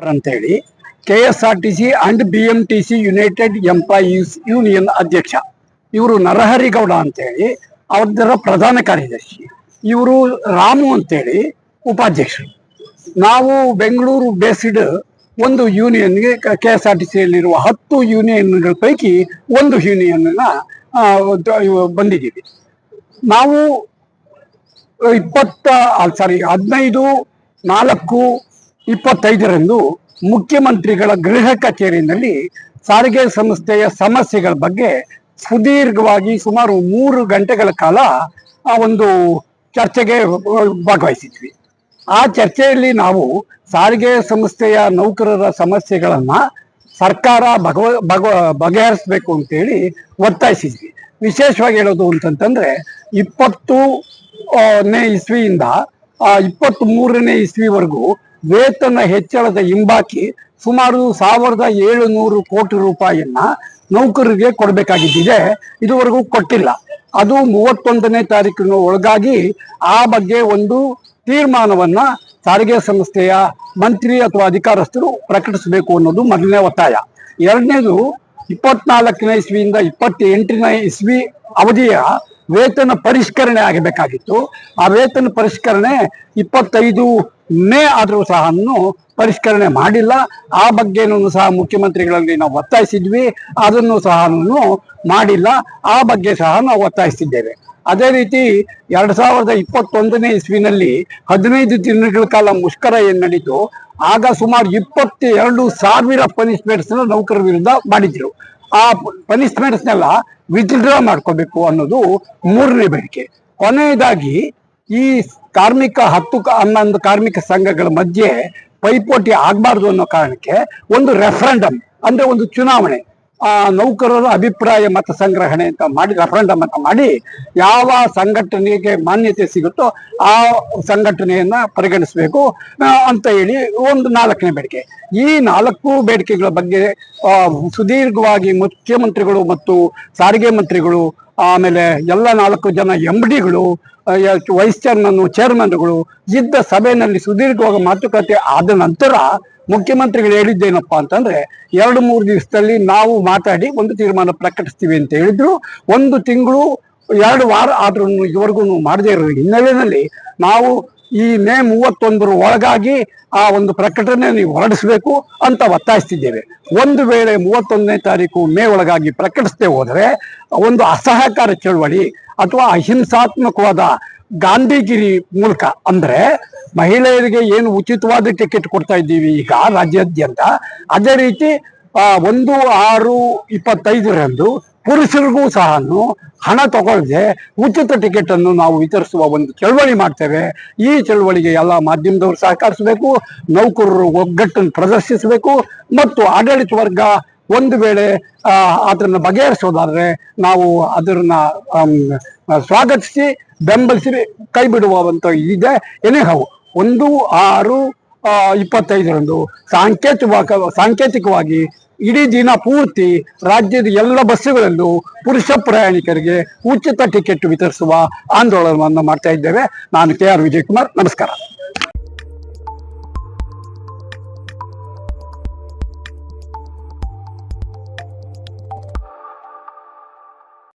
ಅಂತೇಳಿ K S R T C and B M T C united employees union ಅಧ್ಯಕ್ಷ. ಇವರು ನರಹರಿಗೌಡ ಅಂತೇಳಿ ಅವರ ಪ್ರಧಾನ ಕಾರ್ಯದರ್ಶಿ. ಇವರು ರಾಮು ಅಂತೇಳಿ ಉಪಾಧ್ಯಕ್ಷರು. ನಾವು ಬೆಂಗಳೂರು ಬೇಸ್ಡ್ ಒಂದು ಯೂನಿಯನ್ಗೆ ಕೆ ಎಸ್ ಆರ್ ಟಿ ಸಿಯಲ್ಲಿರುವ ಹತ್ತು ಯೂನಿಯನ್ಗಳ ಪೈಕಿ ಒಂದು ಯೂನಿಯನ್ನ ಬಂದಿದ್ದೀವಿ. ನಾವು ಇಪ್ಪತ್ತ ಸಾರಿ ಹದಿನೈದು, ನಾಲ್ಕು ಇಪ್ಪತ್ತೈದರಂದು ಮುಖ್ಯಮಂತ್ರಿಗಳ ಗೃಹ ಕಚೇರಿಯಲ್ಲಿ ಸಾರಿಗೆ ಸಂಸ್ಥೆಯ ಸಮಸ್ಯೆಗಳ ಬಗ್ಗೆ ಸುದೀರ್ಘವಾಗಿ ಸುಮಾರು ಮೂರು ಗಂಟೆಗಳ ಕಾಲ ಆ ಒಂದು ಚರ್ಚೆಗೆ ಭಾಗವಹಿಸಿದ್ವಿ. ಆ ಚರ್ಚೆಯಲ್ಲಿ ನಾವು ಸಾರಿಗೆ ಸಂಸ್ಥೆಯ ನೌಕರರ ಸಮಸ್ಯೆಗಳನ್ನ ಸರ್ಕಾರ ಭಗವ ಭಗ ಬಗೆಹರಿಸಬೇಕು ಅಂತೇಳಿ ಒತ್ತಾಯಿಸಿದ್ವಿ. ವಿಶೇಷವಾಗಿ ಹೇಳೋದು ಅಂತಂತಂದ್ರೆ ಇಪ್ಪತ್ತು ನೇ ಇಸ್ವಿಯಿಂದ ಇಪ್ಪತ್ತ್ ಮೂರನೇ ಇಸ್ವಿವರೆಗೂ ವೇತನ ಹೆಚ್ಚಳದ ಹಿಂಬಾಕಿ ಸುಮಾರು ಸಾವಿರದ ಏಳುನೂರು ಕೋಟಿ ರೂಪಾಯಿಯನ್ನ ನೌಕರರಿಗೆ ಕೊಡಬೇಕಾಗಿದ್ದಿದೆ. ಇದುವರೆಗೂ ಕೊಟ್ಟಿಲ್ಲ. ಅದು ಮೂವತ್ತೊಂದನೇ ತಾರೀಕಿನ ಒಳಗಾಗಿ ಆ ಬಗ್ಗೆ ಒಂದು ತೀರ್ಮಾನವನ್ನ ಸಾರಿಗೆ ಸಂಸ್ಥೆಯ ಮಂತ್ರಿ ಅಥವಾ ಅಧಿಕಾರಸ್ಥರು ಪ್ರಕಟಿಸಬೇಕು ಅನ್ನೋದು ಮೊದಲನೇ ಒತ್ತಾಯ. ಎರಡನೇದು, ಇಪ್ಪತ್ನಾಲ್ಕನೇ ಇಸ್ವಿಯಿಂದ ಇಪ್ಪತ್ತೆಂಟನೇ ಇಸ್ವಿ ಅವಧಿಯ ವೇತನ ಪರಿಷ್ಕರಣೆ ಆಗಬೇಕಾಗಿತ್ತು. ಆ ವೇತನ ಪರಿಷ್ಕರಣೆ ಇಪ್ಪತ್ತೈದು ಮೇ ಆದರೂ ಸಹ ಪರಿಷ್ಕರಣೆ ಮಾಡಿಲ್ಲ. ಆ ಬಗ್ಗೆನೂ ಸಹ ಮುಖ್ಯಮಂತ್ರಿಗಳಲ್ಲಿ ನಾವು ಒತ್ತಾಯಿಸಿದ್ವಿ. ಅದನ್ನು ಸಹ ಮಾಡಿಲ್ಲ. ಆ ಬಗ್ಗೆ ಸಹ ನಾವು ಒತ್ತಾಯಿಸಿದ್ದೇವೆ. ಅದೇ ರೀತಿ ಎರಡ್ ಸಾವಿರದ ಇಪ್ಪತ್ತೊಂದನೇ ಇಸ್ವಿನಲ್ಲಿ ಹದಿನೈದು ದಿನಗಳ ಕಾಲ ಮುಷ್ಕರ ಏನ್ ನಡೀತು, ಆಗ ಸುಮಾರು ಇಪ್ಪತ್ತೆರಡು ಸಾವಿರ ಪನಿಷ್ಮೆಂಟ್ಸ್ ನೌಕರರ ವಿರುದ್ಧ ಮಾಡಿದ್ರು. ಆ ಪನಿಷ್ಮೆಂಟ್ಸ್ನೆಲ್ಲ ವಿತ್ಡ್ರಾ ಮಾಡ್ಕೋಬೇಕು ಅನ್ನೋದು ಮೂರನೇ ಬೇಡಿಕೆ. ಕೊನೆಯದಾಗಿ ಈ ಕಾರ್ಮಿಕ ಹತ್ತು ಹನ್ನೊಂದು ಕಾರ್ಮಿಕ ಸಂಘಗಳ ಮಧ್ಯೆ ಪೈಪೋಟಿ ಆಗಬಾರ್ದು ಅನ್ನೋ ಕಾರಣಕ್ಕೆ ಒಂದು ರೆಫರೆಂಡಮ್ ಅಂದ್ರೆ ಒಂದು ಚುನಾವಣೆ. ಆ ನೌಕರರ ಅಭಿಪ್ರಾಯ ಮತ ಸಂಗ್ರಹಣೆ ಅಂತ ಮಾಡಿ ರೆಫರೆಂಡಮ್ ಅಂತ ಮಾಡಿ ಯಾವ ಸಂಘಟನೆಗೆ ಮಾನ್ಯತೆ ಸಿಗುತ್ತೋ ಆ ಸಂಘಟನೆಯನ್ನ ಪರಿಗಣಿಸಬೇಕು ಅಂತ ಹೇಳಿ ಒಂದು ನಾಲ್ಕನೇ ಬೇಡಿಕೆ. ಈ ನಾಲ್ಕು ಬೇಡಿಕೆಗಳ ಬಗ್ಗೆ ಸುದೀರ್ಘವಾಗಿ ಮುಖ್ಯಮಂತ್ರಿಗಳು ಮತ್ತು ಸಾರಿಗೆ ಮಂತ್ರಿಗಳು ಆಮೇಲೆ ಎಲ್ಲ ನಾಲ್ಕು ಜನ ಎಂ ಡಿಗಳು ವೈಸ್ ಚೇರ್ಮನ್ ಚೇರ್ಮನ್ಗಳು ಇದ್ದ ಸಭೆಯಲ್ಲಿ ಸುದೀರ್ಘವಾಗಿ ಮಾತುಕತೆ ಆದ ನಂತರ ಮುಖ್ಯಮಂತ್ರಿಗಳು ಹೇಳಿದ್ದೇನಪ್ಪ ಅಂತಂದ್ರೆ, ಎರಡು ಮೂರು ದಿವಸದಲ್ಲಿ ನಾವು ಮಾತಾಡಿ ಒಂದು ತೀರ್ಮಾನ ಪ್ರಕಟಿಸ್ತೀವಿ ಅಂತ ಹೇಳಿದ್ರು. ಒಂದು ತಿಂಗಳು, ಎರಡು ವಾರ ಆದ್ರೂ ಇವರೆಗೂ ಮಾಡದೇ ಇರೋ ಹಿನ್ನೆಲೆಯಲ್ಲಿ ನಾವು ಈ ಮೇ ಮೂವತ್ತೊಂದರ ಒಳಗಾಗಿ ಆ ಒಂದು ಪ್ರಕಟಣೆ ನೀವು ಹೊರಡಿಸಬೇಕು ಅಂತ ಒತ್ತಾಯಿಸ್ತಿದ್ದೇವೆ. ಒಂದು ವೇಳೆ ಮೂವತ್ತೊಂದನೇ ತಾರೀಕು ಮೇ ಒಳಗಾಗಿ ಪ್ರಕಟಿಸದೆ ಹೋದರೆ, ಒಂದು ಅಸಹಕಾರ ಚಳವಳಿ ಅಥವಾ ಅಹಿಂಸಾತ್ಮಕವಾದ ಗಾಂಧಿಗಿರಿ ಮೂಲಕ ಅಂದ್ರೆ ಮಹಿಳೆಯರಿಗೆ ಏನು ಉಚಿತವಾದ ಟಿಕೆಟ್ ಕೊಡ್ತಾ ಇದ್ದೀವಿ ಈಗ ರಾಜ್ಯಾದ್ಯಂತ, ಅದೇ ರೀತಿ ಒಂದು ಆರು ಇಪ್ಪತ್ತೈದರಂದು ಪುರುಷರಿಗೂ ಸಹ ಹಣ ತಗೊಳ್ಳದೆ ಉಚಿತ ಟಿಕೆಟ್ ಅನ್ನು ನಾವು ವಿತರಿಸುವ ಒಂದು ಚಳವಳಿ ಮಾಡ್ತೇವೆ. ಈ ಚಳವಳಿಗೆ ಎಲ್ಲ ಮಾಧ್ಯಮದವರು ಸಹಕರಿಸಬೇಕು, ನೌಕರರು ಒಗ್ಗಟ್ಟನ್ನು ಪ್ರದರ್ಶಿಸಬೇಕು ಮತ್ತು ಆಡಳಿತ ವರ್ಗ ಒಂದು ವೇಳೆ ಅದನ್ನು ಬಗೆಹರಿಸೋದಾದ್ರೆ ನಾವು ಅದನ್ನ ಸ್ವಾಗತಿಸಿ ಬೆಂಬಲಿಸಿ ಕೈ ಬಿಡುವಂತ ಇದೆ. ಏನೇ ಹೌ ಒಂದು, ಆರು ಇಪ್ಪತ್ತೈದರಂದು ಸಾಂಕೇತಿಕ, ಸಾಂಕೇತಿಕವಾಗಿ ಇಡೀ ದಿನ ಪೂರ್ತಿ ರಾಜ್ಯದ ಎಲ್ಲ ಬಸ್ಸುಗಳಲ್ಲೂ ಪುರುಷ ಪ್ರಯಾಣಿಕರಿಗೆ ಉಚಿತ ಟಿಕೆಟ್ ವಿತರಿಸುವ ಆಂದೋಲನವನ್ನು ಮಾಡ್ತಾ ಇದ್ದೇವೆ. ನಾನು ಕೆ ಆರ್ ವಿಜಯಕುಮಾರ್. ನಮಸ್ಕಾರ.